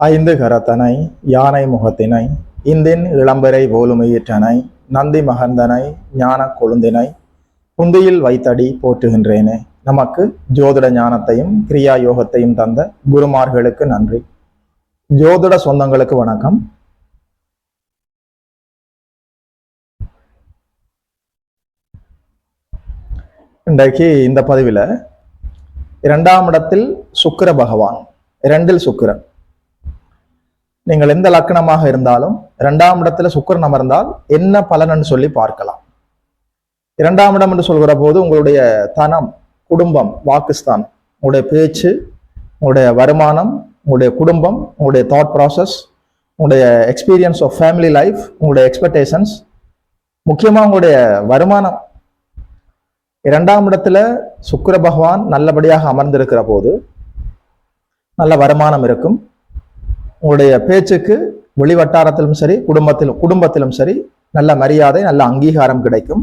ஐந்து கரத்தனை யானை முகத்தினை இந்தின் இளம்பரை போலுமையிற்றனை நந்தி மகந்தனை ஞான கொழுந்தினை குந்தியில் வைத்தடி போற்றுகின்றேனே. நமக்கு ஜோதிட ஞானத்தையும் கிரியா யோகத்தையும் தந்த குருமார்களுக்கு நன்றி. ஜோதிட சொந்தங்களுக்கு வணக்கம். இன்றைக்கு இந்த பதிவில் இரண்டாம் இடத்தில் சுக்கிர பகவான் இரண்டில் சுக்கிரன். நீங்கள் எந்த லக்கணமாக இருந்தாலும் இரண்டாம் இடத்துல சுக்கரன் அமர்ந்தால் என்ன பலன் சொல்லி பார்க்கலாம். இரண்டாம் இடம் என்று சொல்கிற போது உங்களுடைய தனம் குடும்பம் வாக்குஸ்தான் உங்களுடைய பேச்சு உங்களுடைய வருமானம் உங்களுடைய குடும்பம் உங்களுடைய தாட் ப்ராசஸ் உங்களுடைய எக்ஸ்பீரியன்ஸ் ஆஃப் ஃபேமிலி லைஃப் உங்களுடைய எக்ஸ்பெக்டேஷன்ஸ் முக்கியமாக உங்களுடைய வருமானம். இரண்டாம் இடத்துல சுக்கர பகவான் நல்லபடியாக அமர்ந்திருக்கிற போது நல்ல வருமானம் இருக்கும். உங்களுடைய பேச்சுக்கு வெளிவட்டாரத்திலும் சரி குடும்பத்திலும் குடும்பத்திலும் சரி நல்ல மரியாதை நல்ல அங்கீகாரம் கிடைக்கும்.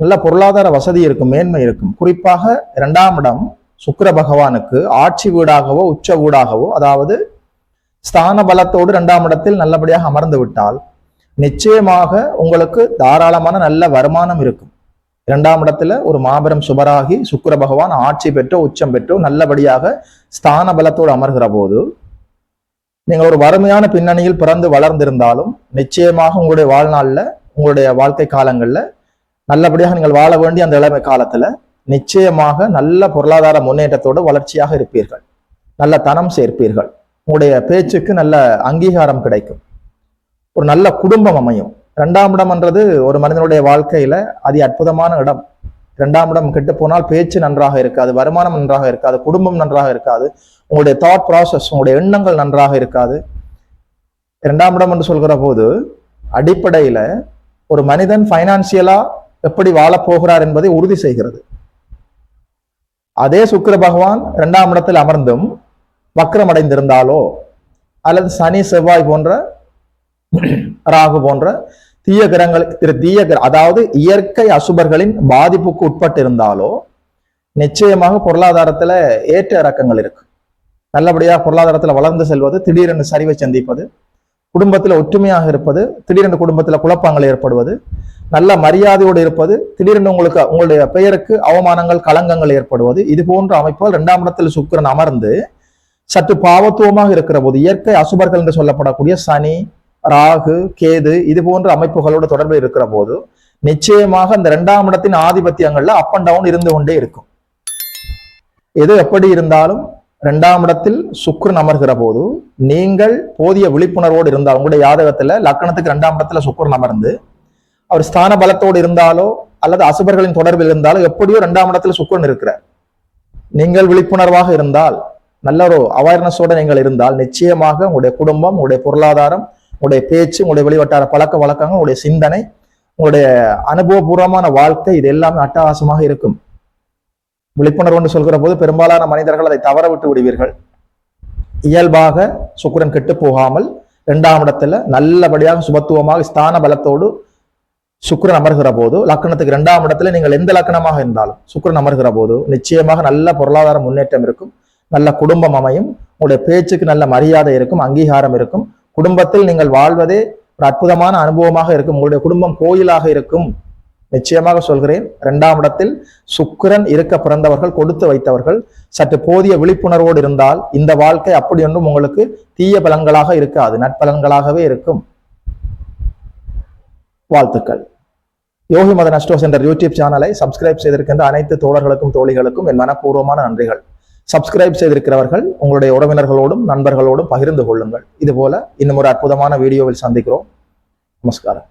நல்ல பொருளாதார வசதி இருக்கும் மேன்மை இருக்கும். குறிப்பாக இரண்டாம் இடம் சுக்கர பகவானுக்கு ஆட்சி வீடாகவோ உச்ச வீடாகவோ அதாவது ஸ்தான பலத்தோடு இரண்டாம் இடத்தில் நல்லபடியாக அமர்ந்து விட்டால் நிச்சயமாக உங்களுக்கு தாராளமான நல்ல வருமானம் இருக்கும். இரண்டாம் இடத்துல ஒரு மாபெரும் சுபராகி சுக்கர பகவான் ஆட்சி பெற்றோ உச்சம் பெற்றோ நல்லபடியாக ஸ்தான பலத்தோடு அமர்கிற போது நீங்கள் ஒரு வறுமையான பின்னணியில் பிறந்து வளர்ந்திருந்தாலும் நிச்சயமாக உங்களுடைய வாழ்நாளில் உங்களுடைய வாழ்க்கை காலங்களில் நல்லபடியாக நீங்கள் வாழ வேண்டிய அந்த இளமை காலத்துல நிச்சயமாக நல்ல பொருளாதார முன்னேற்றத்தோடு வளர்ச்சியாக இருப்பீர்கள். நல்ல தனம் சேர்ப்பீர்கள். உங்களுடைய பேச்சுக்கு நல்ல அங்கீகாரம் கிடைக்கும். ஒரு நல்ல குடும்பம் அமையும். இரண்டாம் இடம்ன்றது ஒரு மனிதனுடைய வாழ்க்கையில அதி அற்புதமான இடம். இரண்டாம் இடம் கெட்டு போனால் பேச்சு நன்றாக இருக்காது வருமானம் நன்றாக இருக்காது குடும்பம் நன்றாக இருக்காது உங்களுடைய தாட் ப்ராசஸ் உங்களுடைய எண்ணங்கள் நன்றாக இருக்காது. இரண்டாம் இடம் என்று சொல்கிற போது அடிப்படையில ஒரு மனிதன் பைனான்சியலா எப்படி வாழப் போகிறார் என்பதை உறுதி செய்கிறது. அதே சுக்கர பகவான் இரண்டாம் இடத்தில் அமர்ந்தும் வக்கரமடைந்திருந்தாலோ அல்லது சனி செவ்வாய் போன்ற ராகு போன்ற தீய கிரகங்கள் திரு தீய அதாவது இயற்கை அசுபர்களின் பாதிப்புக்கு உட்பட்டிருந்தாலோ நிச்சயமாக பொருளாதாரத்துல ஏற்ற இறக்கங்கள் இருக்கு. நல்லபடியாக பொருளாதாரத்துல வளர்ந்து செல்வது திடீரென்று சரிவை சந்திப்பது குடும்பத்துல ஒற்றுமையாக இருப்பது திடீரென்று குடும்பத்துல குழப்பங்கள் ஏற்படுவது நல்ல மரியாதையோடு இருப்பது திடீரென்று உங்களுக்கு உங்களுடைய பெயருக்கு அவமானங்கள் களங்கங்கள் ஏற்படுவது இது போன்ற அமைப்புகள் இரண்டாம் இடத்தில் சுக்கிரன் அமர்ந்து சற்று பாவத்துவமாக இருக்கிற போது இயற்கை அசுபர்கள் என்று சொல்லப்படக்கூடிய சனி ராகு கேது இது போன்ற அமைப்புகளோட தொடர்பு இருக்கிற போது நிச்சயமாக அந்த இரண்டாம் இடத்தின் ஆதிபத்தியங்கள்ல அப் அண்ட் டவுன் இருந்து கொண்டே இருக்கும். எது எப்படி இருந்தாலும் இரண்டாம் இடத்தில் சுக்ரன் அமர்கிற போது நீங்கள் போதிய விழிப்புணர்வோடு இருந்தால் உங்களுடைய யாதகத்துல லக்கணத்துக்கு இரண்டாம் இடத்துல சுக்ரன் அமர்ந்து அவர் ஸ்தான பலத்தோடு இருந்தாலோ அல்லது அசுபர்களின் தொடர்பில் இருந்தாலோ எப்படியோ இரண்டாம் இடத்துல சுக்ரன் இருக்கிறார். நீங்கள் விழிப்புணர்வாக இருந்தால் நல்ல ஒரு அவேர்னஸோட நீங்கள் இருந்தால் நிச்சயமாக உங்களுடைய குடும்பம் உங்களுடைய பொருளாதாரம் உங்களுடைய பேச்சு உங்களுடைய வெளிவட்டார பழக்க வழக்கங்கள் உங்களுடைய சிந்தனை உங்களுடைய அனுபவபூர்வமான வாழ்க்கை இது எல்லாமே அட்டகாசமாக இருக்கும். விழிப்புணர்வுன்னு சொல்கிற போது பெரும்பாலான மனிதர்கள் அதை தவற விட்டு விடுவீர்கள். இயல்பாக சுக்கரன் கெட்டு போகாமல் இரண்டாம் இடத்துல நல்லபடியாக சுபத்துவமாக ஸ்தான பலத்தோடு சுக்கரன் அமர்கிற போது லக்கணத்துக்கு இரண்டாம் இடத்துல நீங்கள் எந்த லக்கணமாக இருந்தாலும் சுக்கிரன் அமர்கிற போது நிச்சயமாக நல்ல பொருளாதார முன்னேற்றம் இருக்கும். நல்ல குடும்பம் அமையும். உங்களுடைய பேச்சுக்கு நல்ல மரியாதை இருக்கும். அங்கீகாரம் இருக்கும். குடும்பத்தில் நீங்கள் வாழ்வதே ஒரு அற்புதமான அனுபவமாக இருக்கும். உங்களுடைய குடும்பம் கோயிலாக இருக்கும். நிச்சயமாக சொல்கிறேன் இரண்டாம் இடத்தில் சுக்கிரன் இருக்க பிறந்தவர்கள் கொடுத்து வைத்தவர்கள் சற்று போதிய விழிப்புணர்வோடு இருந்தால் இந்த வாழ்க்கை அப்படி ஒன்றும் உங்களுக்கு தீய பலன்களாக இருக்காது நட்பலன்களாகவே இருக்கும். வாழ்த்துக்கள். யோகி மதன் அஸ்டோ என்ற யூடியூப் சேனலை சப்ஸ்கிரைப் செய்திருக்கின்ற அனைத்து தோழர்களுக்கும் தோழிகளுக்கும் என் மனப்பூர்வமான நன்றிகள். சப்ஸ்கிரைப் செய்திருக்கிறவர்கள் உங்களுடைய உறவினர்களோடும் நண்பர்களோடும் பகிர்ந்து கொள்ளுங்கள். இதுபோல இன்னும் ஒரு அற்புதமான வீடியோவில் சந்திக்கிறோம். நமஸ்காரம்.